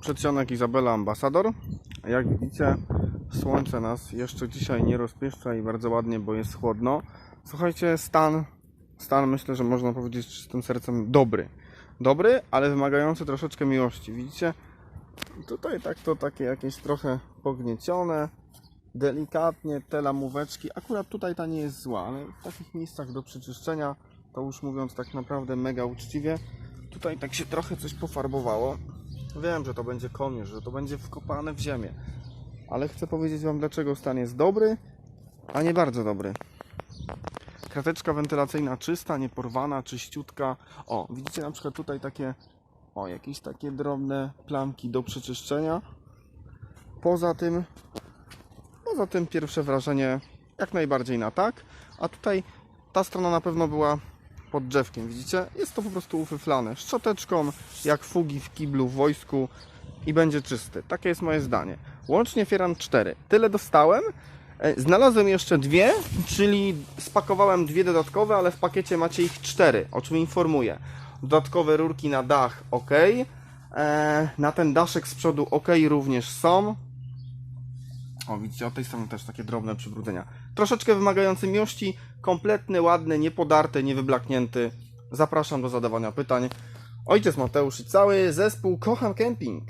Przedsionek Izabela Ambasador. Jak widzicie, słońce nas jeszcze dzisiaj nie rozpieszcza i bardzo ładnie, bo jest chłodno. Słuchajcie, stan, stan myślę, że można powiedzieć z czystym sercem dobry. Dobry, ale wymagający troszeczkę miłości. Widzicie? Tutaj tak to takie jakieś trochę pogniecione, delikatnie te lamóweczki. Akurat tutaj ta nie jest zła, ale w takich miejscach do przeczyszczenia, to już mówiąc tak naprawdę mega uczciwie, tutaj tak się trochę coś pofarbowało. Wiem, że to będzie konie, że to będzie wkopane w ziemię, ale chcę powiedzieć Wam, dlaczego stan jest dobry, a nie bardzo dobry. Krateczka wentylacyjna czysta, nieporwana, czyściutka. O, widzicie na przykład tutaj takie, o, jakieś takie drobne plamki do przeczyszczenia. Poza tym, poza tym pierwsze wrażenie jak najbardziej na tak. A tutaj ta strona na pewno była pod drzewkiem, widzicie? Jest to po prostu ufyflane szczoteczką, jak fugi w kiblu w wojsku i będzie czysty. Takie jest moje zdanie. Łącznie Fieran 4. Tyle dostałem. E, Znalazłem jeszcze dwie, czyli spakowałem dwie dodatkowe, ale w pakiecie macie ich cztery, o czym informuję. Dodatkowe rurki na dach ok. E, na ten daszek z przodu ok również są. O, widzicie, od tej strony też takie drobne przybrudzenia. Troszeczkę wymagający miłości, kompletny, ładny, niepodarty, niewyblaknięty. Zapraszam do zadawania pytań. Ojciec Mateusz i cały zespół Kocham Camping.